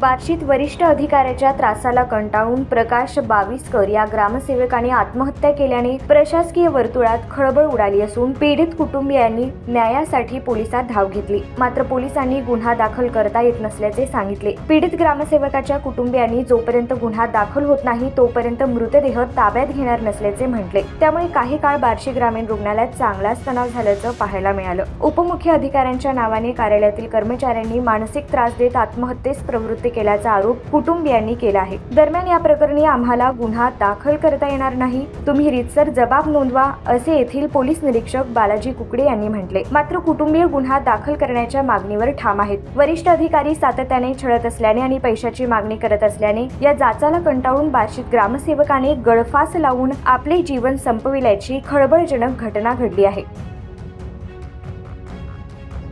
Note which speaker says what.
Speaker 1: बार्शीत वरिष्ठ अधिकाऱ्याच्या त्रासाला कंटाळून प्रकाश बावीसकर या ग्रामसेवकाने आत्महत्या केल्याने प्रशासकीय वर्तुळात खळबळ उडाली असून पीडित कुटुंबियांनी न्यायासाठी पोलिसात धाव घेतली. मात्र पोलिसांनी गुन्हा दाखल करता येत नसल्याचे सांगितले. पीडित ग्रामसेवकाच्या कुटुंबियांनी जोपर्यंत गुन्हा दाखल होत नाही तोपर्यंत मृतदेह ताब्यात घेणार नसल्याचे म्हटले. त्यामुळे काही काळ बार्शी ग्रामीण रुग्णालयात चांगलाच तणाव झाल्याचं पाहायला मिळालं. उपमुख्य अधिकाऱ्यांच्या नावाने कार्यालयातील कर्मचाऱ्यांनी मानसिक त्रास देत आत्महत्येस प्रवृत्ती केल्याचा आरोप कुटुंबियांनी केला आहे. दरम्यान या प्रकरणी आम्हाला गुन्हा दाखल करता येणार नाही. तुम्ही रितसर जबाब नोंदवा असे येथील पोलीस निरीक्षक बालाजी कुकडे यांनी म्हटले. मात्र कुटुंबीय गुन्हा दाखल करण्याच्या मागणीवर ठाम आहेत. वरिष्ठ अधिकारी सातत्याने छळत असल्याने आणि पैशाची मागणी करत असल्याने या जाचाला कंटाळून बार्शीत ग्रामसेवकाने गळफास लावून आपले जीवन संपविल्याची खळबळजनक घटना घडली आहे.